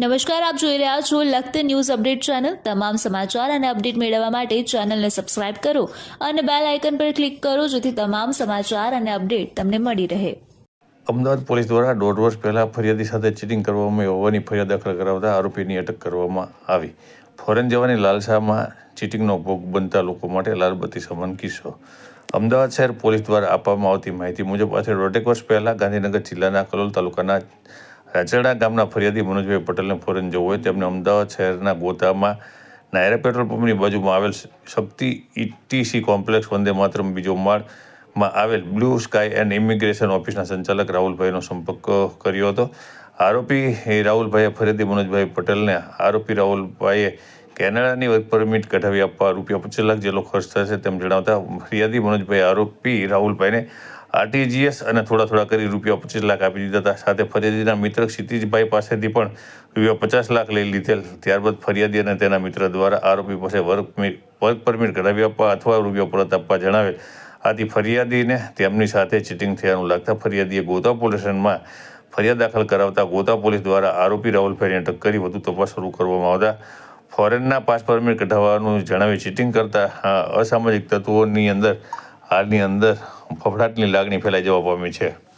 નમસ્કાર, આપ જોઈ રહ્યા છો લખત ન્યૂઝ અપડેટ ચેનલ. તમામ સમાચાર અને અપડેટ મેળવવા માટે ચેનલને સબસ્ક્રાઇબ કરો અને બેલ આઇકન પર ક્લિક કરો જેથી તમામ સમાચાર અને અપડેટ તમને મળી રહે. અમદાવાદ પોલીસ દ્વારા દોઢ વર્ષ પહેલા ફરિયાદી સાથે ચીટિંગ કરવામાં હોવાની ફરિયાદ દાખલ કરાવતા આરોપીની અટક કરવામાં આવી. ફોરેન જવાની લાલસામાં ચીટિંગનો ભોગ બનતા લોકો માટે લાલબત્તી સમાન કિસ્સો. અમદાવાદ શહેર પોલીસ દ્વારા આપવામાં આવતી માહિતી મુજબ, આશરે દોઢેક વર્ષ પહેલા ગાંધીનગર જિલ્લાના કલોલ તાલુકાના રાચરડા ગામના ફરિયાદી મનોજભાઈ પટેલને ફોરેન જવું હોય તેમને અમદાવાદ શહેરના ગોતામાં નાયરા પેટ્રોલ પંપની બાજુમાં આવેલ શક્તિ ઇટીસી કોમ્પ્લેક્સ વંદે માતરમ બીજો માળમાં આવેલ બ્લુ સ્કાય એન્ડ ઇમિગ્રેશન ઓફિસના સંચાલક રાહુલભાઈનો સંપર્ક કર્યો હતો. આરોપી રાહુલભાઈએ ફરિયાદી મનોજભાઈ પટેલને આરોપી રાહુલભાઈએ કેનેડાની વર્ક પરમિટ કઢાવી આપવા રૂપિયા પચીસ લાખ જેટલો ખર્ચ થશે તેમ જણાવતા ફરિયાદી મનોજભાઈ આરોપી રાહુલભાઈને આરટીજીએસ અને થોડા થોડા કરી રૂપિયા પચીસ લાખ આપી દીધા હતા. સાથે ફરિયાદીના મિત્ર ક્ષિતિજભાઈ પાસેથી પણ રૂપિયા પચાસ લાખ લઈ લીધેલ. ત્યારબાદ ફરિયાદી અને તેના મિત્ર દ્વારા આરોપી પાસે વર્ક વર્ક પરમિટ કઢાવી આપવા અથવા રૂપિયા પરત આપવા જણાવેલ. આથી ફરિયાદીને તેમની સાથે ચીટિંગ થયાનું લાગતા ફરિયાદીએ ગોતા પોલીસ સ્ટેશનમાં ફરિયાદ દાખલ કરાવતા ગોતા પોલીસ દ્વારા આરોપી રાહુલભાઈને અટક કરી વધુ તપાસ શરૂ કરવામાં આવતા. ફોરેનના પાસ પરમિટ કઢાવવાનું જણાવી ચીટિંગ કરતા અસામાજિક તત્વોની અંદર, હાલની અંદર ફફડાટની લાગણી ફેલાઈ જવા પામી છે.